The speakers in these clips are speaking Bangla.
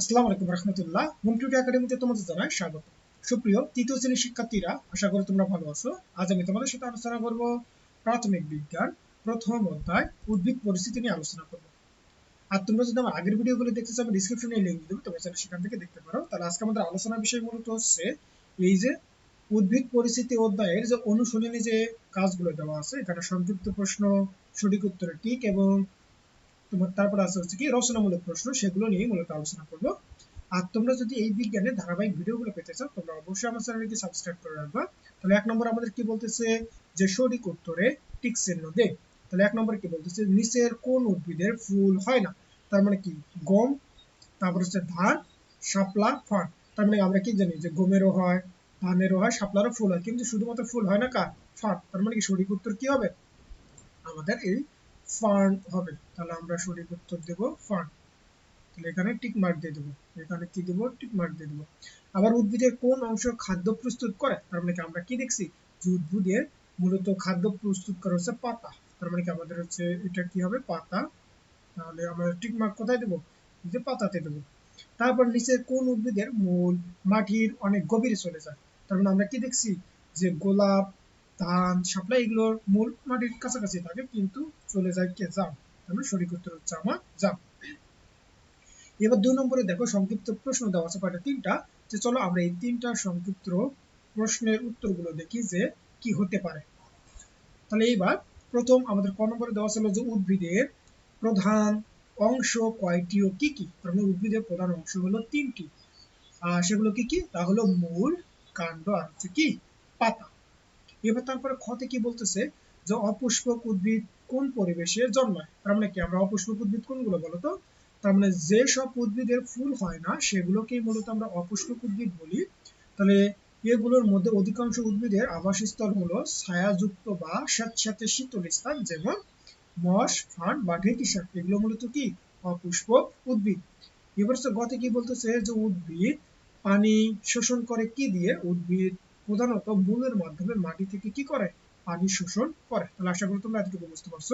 আসসালামু আলাইকুম রহমতুল্লাহ। মুমটুকি একাডেমিতে তোমাদের জানাই স্বাগত। সুপ্রিয়, তৃতীয় শ্রেণির শিক্ষার্থীরা, আশা করি তোমরা ভালো আছো। আজ আমি তোমাদের সাথে আলোচনা করব প্রাথমিক বিজ্ঞান, প্রথম অধ্যায়, উদ্ভিদ পরিস্থিতি নিয়ে আলোচনা করব। আর তোমরা যদি আমার আগের ভিডিওগুলো দেখতে চাও আমি ডিসক্রিপশনে লিংক দেবো, তোমরা চাইলে সেখান থেকে দেখতে পারো। তাহলে আজকে আমাদের আলোচনার বিষয় মূলত হচ্ছে এই যে উদ্ভিদ পরিস্থিতি অধ্যায়ের যে অনুশীলনী যে কাজগুলো দেওয়া আছে, এখানে সংযুক্ত প্রশ্ন, সঠিক উত্তরে টিক এবং তোমার তারপর আছে হচ্ছে কি রচনামূলক প্রশ্ন, সেগুলো নিয়ে মূলত আলোচনা করব। আর তোমরা যদি এই বিজ্ঞানের ধারাবাহিক ভিডিওগুলো পেতে চাও, তোমরা অবশ্যই আমার চ্যানেলটি সাবস্ক্রাইব করে রাখবা। তাহলে এক নম্বর আমাদের কি বলতেছে? যে সঠিক উত্তরে টিক চিহ্ন দে তাহলে এক নম্বর কি বলতেছে? নিচের কোন উদ্ভিদের ফুল হয় না? তার মানে কি? গম, তারপর হচ্ছে ধান, শাপলা ফান তার মানে আমরা কি জানি যে গমেরও হয়, ধানেরও হয়, শাপলারও ফুল হয়। কিন্তু শুধুমাত্র ফুল হয় না কার? ফান তার মানে কি সঠিক উত্তর কি হবে? আমাদের এই ফান্ড হবে। তাহলে আমরা সঠিক উত্তর দেব ফার্ন তাহলে এখানে টিক মার্ক দিয়ে দেবো। এখানে কি দেবো? টিক মার্ক দিয়ে দেবো। আবার উদ্ভিদের কোন অংশ খাদ্য প্রস্তুত করে? তার মানে কি আমরা কি দেখছি? যে উদ্ভিদের মূলত খাদ্য প্রস্তুত করা হচ্ছে পাতা। তার মানে কি আমাদের হচ্ছে এটা কি হবে? পাতা। তাহলে আমরা টিক মার্ক কোথায় দেবো? যে পাতাতে দেবো। তারপর নিচে কোন উদ্ভিদের মূল মাটির অনেক গভীরে চলে যায়? তার মানে আমরা কি দেখছি? যে গোলাপ ধান শাপলা এগুলোর মূল মাটির কাছাকাছি থাকে, কিন্তু চলে যায় কে? জাম। তাহলে সঠিক উত্তর হচ্ছে আমার জাম। এবার দুই নম্বরে দেখো, সংক্ষিপ্ত প্রশ্ন দেওয়া আছে কয়টা? তিনটা। যে চলো আমরা এই তিনটা সংক্ষিপ্ত প্রশ্নের উত্তরগুলো দেখি যে কি হতে পারে। তাহলে এইবার প্রথম আমাদের ক নম্বরে দেওয়া ছিল যে উদ্ভিদের প্রধান অংশ কয়টি ও কি কি? তার মানে উদ্ভিদের প্রধান অংশ হলো তিনটি। আর সেগুলো কি কি? তা হলো মূল কাণ্ড আর হচ্ছে কি? পাতা। এবার তারপরে খতে কি বলতেছে? যে অপুষ্পক উদ্ভিদ কোন পরিবেশে জন্মায়? তার মানে কি, আমরা অপুষ্পক উদ্ভিদ কোনগুলো বলতো তার মানে যে সব উদ্ভিদের ফুল হয় না, সেগুলোকেই মূলত আমরা অপুষ্পক উদ্ভিদ বলি। তাহলে এগুলোর মধ্যে অধিকাংশ উদ্ভিদের আবাসস্থল হলো ছায়াযুক্ত বা স্যাঁতস্যাঁতে শীতল স্থান, যেমন মস ফান বা ঢেকিসা এগুলো মূলত কি? অপুষ্পক উদ্ভিদ। এবার গতে কি বলতেছে? যে উদ্ভিদ পানি শোষণ করে কি দিয়ে? উদ্ভিদ প্রধানত মূলের মাধ্যমে মাটি থেকে কি করে? পানি শোষণ করে। তাহলে আশা করি তোমরা এতটুকু বুঝতে পারছ।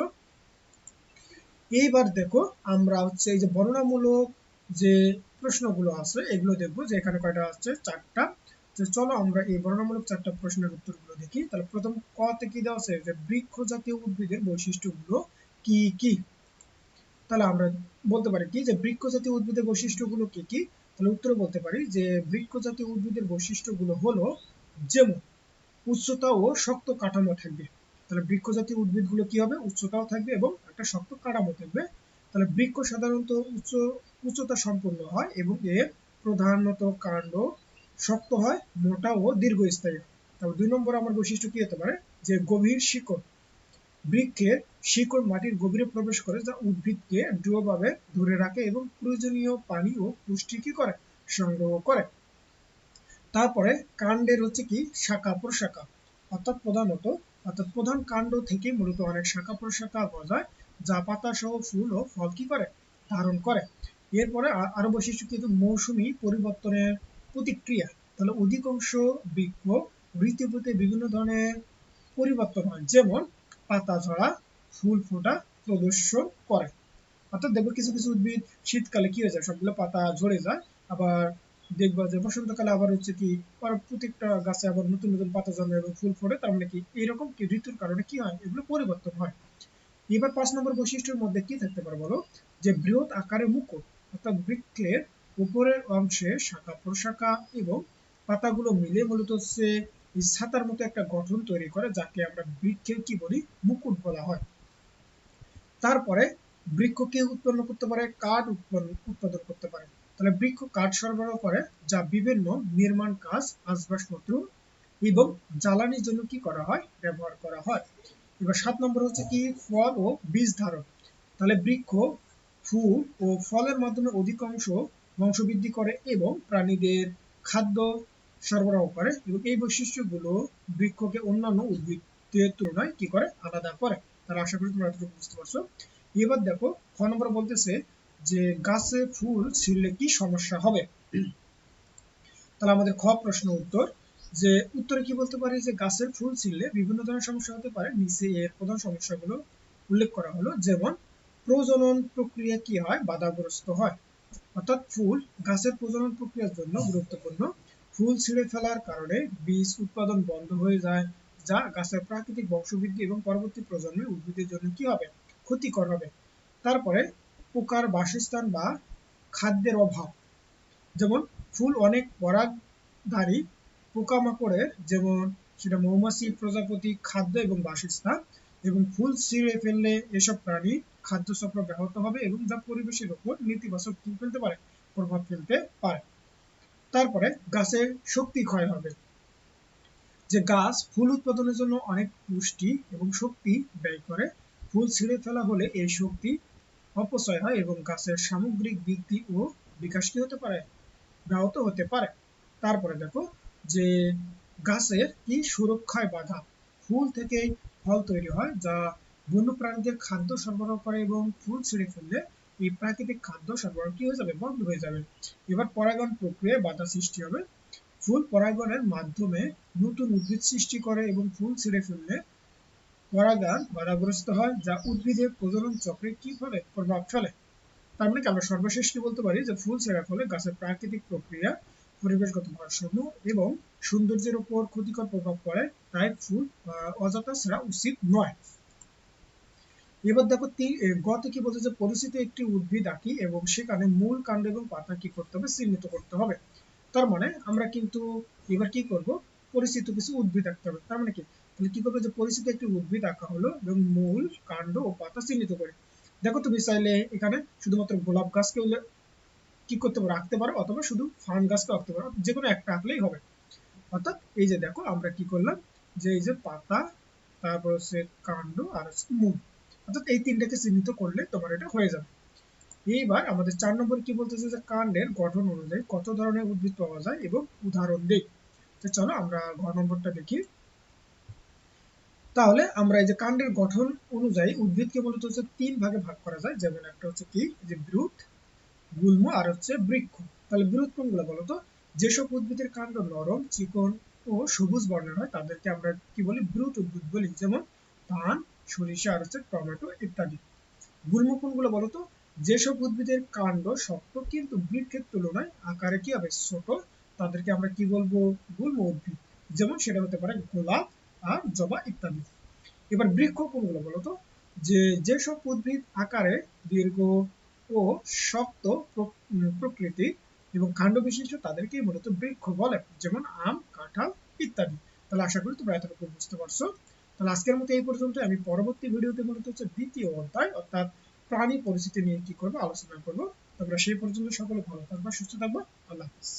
এইবার দেখো, আমরা হচ্ছে এই যে বর্ণনামূলক যে প্রশ্নগুলো আছে, এগুলো দেখব যে এখানে কয়টা আছে? চারটা। তো চলো আমরা এই বর্ণনামূলক চারটা প্রশ্নের উত্তরগুলো দেখি। তাহলে প্রথম ক কি দেওয়া আছে? যে বৃক্ষ জাতীয় উদ্ভিদের বৈশিষ্ট্যগুলো কি কি? তাহলে আমরা বলতে পারি কি? যে বৃক্ষ জাতীয় উদ্ভিদের বৈশিষ্ট্যগুলো কি কি? তাহলে উত্তর বলতে পারি যে বৃক্ষ জাতীয় উদ্ভিদের বৈশিষ্ট্যগুলো হলো যেমন উচ্চতা ও শক্ত কাঠামো থাকবে। তাহলে বৃক্ষ জাতীয় উদ্ভিদগুলো কি হবে? উচ্চতাও থাকবে এবং একটা শক্ত কাঠামো থাকবে। তাহলে বৃক্ষ সাধারণত উচ্চ, উচ্চতা সম্পন্ন হয় এবং এর প্রধানত কাণ্ড শক্ত হয়, মোটা ও দীর্ঘস্থায়ী। তারপর দুই নম্বর আমার বৈশিষ্ট্য কি হতে পারে? যে গভীর শিকড়। বৃক্ষের শিকড় মাটির গভীরে প্রবেশ করে যা উদ্ভিদকে দৃঢ়ভাবে ধরে রাখে এবং প্রয়োজনীয় পানি ও পুষ্টি কি করে? সংগ্রহ করে। তারপরে কাণ্ডের হচ্ছে কি? শাখা প্রশাখা অর্থাৎ প্রধানত অর্থাৎ প্রধান কাণ্ড থেকে মূলত অনেক শাখা প্রশাখা গজায় যা পাতা সহ ফুল ও ফল কি করে? ধারণ করে। এরপরে আরও বৈশিষ্ট্য কিন্তু মৌসুমী পরিবর্তনের প্রতিক্রিয়া। তাহলে অধিকাংশ বৃক্ষ ঋতুতে বিভিন্ন ধরনের পরিবর্তন হয়। যেমন পাতা ঝরা, ফুল ফোটা, প্রদর্শন করে। অর্থাৎ দেখব কিছু কিছু উদ্ভিদ শীতকালে কি হয়ে যায়? সবগুলো পাতা ঝরে যায়। আবার দেখবা যে বসন্তকালে আবার হচ্ছে কি প্রত্যেকটা গাছে আবার নতুন নতুন পাতা জন্মে এবং ফুল ফোটে, তার মানে কি এরকম কি ঋতুর কারণে কি হয়? এগুলো পরিবর্তন হয়। এবার পাঁচ নম্বর বৈশিষ্ট্যের মধ্যে কি থাকতে পারে বলো? যে বৃহৎ আকারে মুকুট, অর্থাৎ বৃক্ষের উপরের অংশে শাখা প্রশাখা এবং পাতাগুলো মিলে মূলত হচ্ছে ছাতার মতো একটা গঠন তৈরি করে, যাকে আমরা বৃক্ষের কি বলি? মুকুট বলা হয়। তারপরে বৃক্ষকে উৎপন্ন করতে পারে? কাঠ উৎপন্ন, উৎপাদন করতে পারে। তাহলে বৃক্ষ কাঠ সরবরাহ করে, যা বিভিন্ন নির্মাণ কাজ আসবাবপত্র এবং জ্বালানির জন্য কি করা হয়, ব্যবহার করা হয়। এবার সাত নম্বর হচ্ছে কি, ফল ও বীজ ধারণ। তাহলে বৃক্ষ, ফুল ও ফলের মাধ্যমে অধিকাংশ বংশবৃদ্ধি করে এবং প্রাণীদের খাদ্য সরবরাহ করে এবং এই বৈশিষ্ট্যগুলো বৃক্ষকে অন্যান্য উদ্ভিদের তুলনায় কি করে? আলাদা করে। তাহলে আশা করি তোমরা বুঝতে পারছ। এবার দেখো, খ নম্বর বলতেছে যে গাছে ফুল ছিঁড়লে কি সমস্যা হবে? তাহলে আমাদের খ প্রশ্ন উত্তর, যে উত্তরে কি বলতে পারি? যে গাছের ফুল ছিঁড়লে বিভিন্ন ধরনের সমস্যা হতে পারে। নিচে এর প্রধান সমস্যাগুলো উল্লেখ করা হলো, যেমন প্রজনন প্রক্রিয়া কি হয়? বাধাগ্রস্ত হয়। অর্থাৎ ফুল গাছের প্রজনন প্রক্রিয়ার জন্য গুরুত্বপূর্ণ। ফুল ছিঁড়ে ফেলার কারণে বীজ উৎপাদন বন্ধ হয়ে যায়, যা গাছের প্রাকৃতিক বংশবৃদ্ধি এবং পরবর্তী প্রজন্মে উদ্ভিদের জন্য কি হবে? ক্ষতিকর হবে। তারপরে পোকার বাসস্থান বা খাদ্যের অভাব। যেমন ফুল অনেক পরাগধারী পোকামাকড়ের, যেমন সেটা মৌমাছি, প্রজাপতি, খাদ্য এবং বাসস্থান এবং ফুল ছিঁড়ে ফেললে এসব প্রাণী খাদ্য চক্র ব্যাহত হবে এবং যা পরিবেশের উপর নেতিবাচক কি ফেলতে পারে, প্রভাব ফেলতে পারে। তারপরে গাছের শক্তি ক্ষয় হবে। যে গাছ ফুল উৎপাদনের জন্য অনেক পুষ্টি এবং শক্তি ব্যয় করে, ফুল ছিঁড়ে ফেলা হলে এই শক্তি অপচয় হয় এবং গাছের সামগ্রিক বৃদ্ধি ও বিকাশ কি হতে পারে? ব্যাহত হতে পারে। তারপরে দেখো যে গাছের কি সুরক্ষায় বাধা? ফুল থেকে ফল তৈরি হয় যা বন্যপ্রাণীদের খাদ্য সরবরাহ করে এবং ফুল ছিঁড়ে ফেললে এই প্রাকৃতিক খাদ্য সরবরাহ কি হয়ে যাবে? বন্ধ হয়ে যাবে। এবার পরাগন প্রক্রিয়ায় বাধা সৃষ্টি হবে। ফুল পরাগনের মাধ্যমে নতুন উদ্ভিদ সৃষ্টি করে এবং ফুল ছিঁড়ে ফেললে পরাগায়ন বাধাগ্রস্ত হয়, যা উদ্ভিদের প্রজনন চক্রে কি ফলে প্রভাব ফেলে? তার মানে কি, আমরা সর্বশেষ কি বলতে পারি যে ফুল ছেঁড়ার ফলে গাছের প্রাকৃতিক প্রক্রিয়া, পরিবেশগত ভারসাম্য এবং সৌন্দর্যের উপর ক্ষতিকর প্রভাব পড়ে, তাই ফুল অযথা ছেঁড়া উচিত নয়। এবার দেখো গত কি বলছে যে পরিচিত একটি উদ্ভিদ আঁকি এবং সেখানে মূল কাণ্ড এবং পাতা কি করতে হবে, চিহ্নিত করতে হবে। তার মানে আমরা কিন্তু এবার কি করব? পরিচিত কিছু উদ্ভিদ আঁকতে হবে। তার মানে কি তাহলে কি করব যে পরিচিত একটি উদ্ভিদ আঁকা হলো এবং মূল কাণ্ড ও পাতা চিহ্নিত করে। দেখো তুমি চাইলে এখানে শুধুমাত্র গোলাপ গাছকে কি করতে পারো, রাখতে পারো অথবা শুধু ফান গাছকে রাখতে পারো যে কোনো একটা আঁকলেই হবে। অর্থাৎ এই যে দেখো আমরা কি করলাম, যে এই যে পাতা, তারপর হচ্ছে কাণ্ড আর হচ্ছে মূল। অর্থাৎ এই তিনটাকে চিহ্নিত করলে তোমার এটা হয়ে যাবে। এইবার আমাদের চার নম্বর কি বলতেছে যে কাণ্ডের গঠন অনুযায়ী কত ধরনের উদ্ভিদ পাওয়া যায় এবং উদাহরণ দেই। তো চলো আমরা ঘ নম্বরটা দেখি। তাহলে আমরা এই যে কাণ্ডের গঠন অনুযায়ী উদ্ভিদকে মূলত হচ্ছে তিন ভাগে ভাগ করা যায়। যেমন একটা হচ্ছে কি যে ব্রুট গুল্ম আর হচ্ছে বৃক্ষ। তাহলে ব্রুট কোনগুলো বলতো যেসব উদ্ভিদের কাণ্ড নরম, চিকন ও সবুজ বর্ণের হয়, তাদেরকে আমরা কি বলি? ব্রুট উদ্ভিদ বলি। যেমন ধান, সরিষা আর হচ্ছে টমেটো ইত্যাদি। গুল্ম কোনগুলো বলতো যেসব উদ্ভিদের কাণ্ড শক্ত কিন্তু বৃক্ষের তুলনায় আকারে কি হবে? ছোট। তাদেরকে আমরা কি বলব? গুল্ম উদ্ভিদ। যেমন সেটা হতে পারে গোলাপ আর জবা ইত্যাদি। এবার বৃক্ষ কোনগুলো বলতো যে, যেসব উদ্ভিদ আকারে দীর্ঘ ও শক্ত প্রকৃতি এবং কাণ্ড বিশিষ্ট তাদেরকে মূলত বৃক্ষ বলে, যেমন আম, কাঁঠাল ইত্যাদি। তাহলে আশা করি তোমরা এতটুকু বুঝতে পারছ। তাহলে আজকের মতো এই পর্যন্ত। আমি পরবর্তী ভিডিওতে মূলত হচ্ছে দ্বিতীয় অধ্যায়, অর্থাৎ প্রাণী পরিস্থিতি নিয়ে কি করব, আলোচনা করব। তোমরা সেই পর্যন্ত সকলে ভালো থাকবা, সুস্থ থাকবা। আল্লাহ হাফিজ।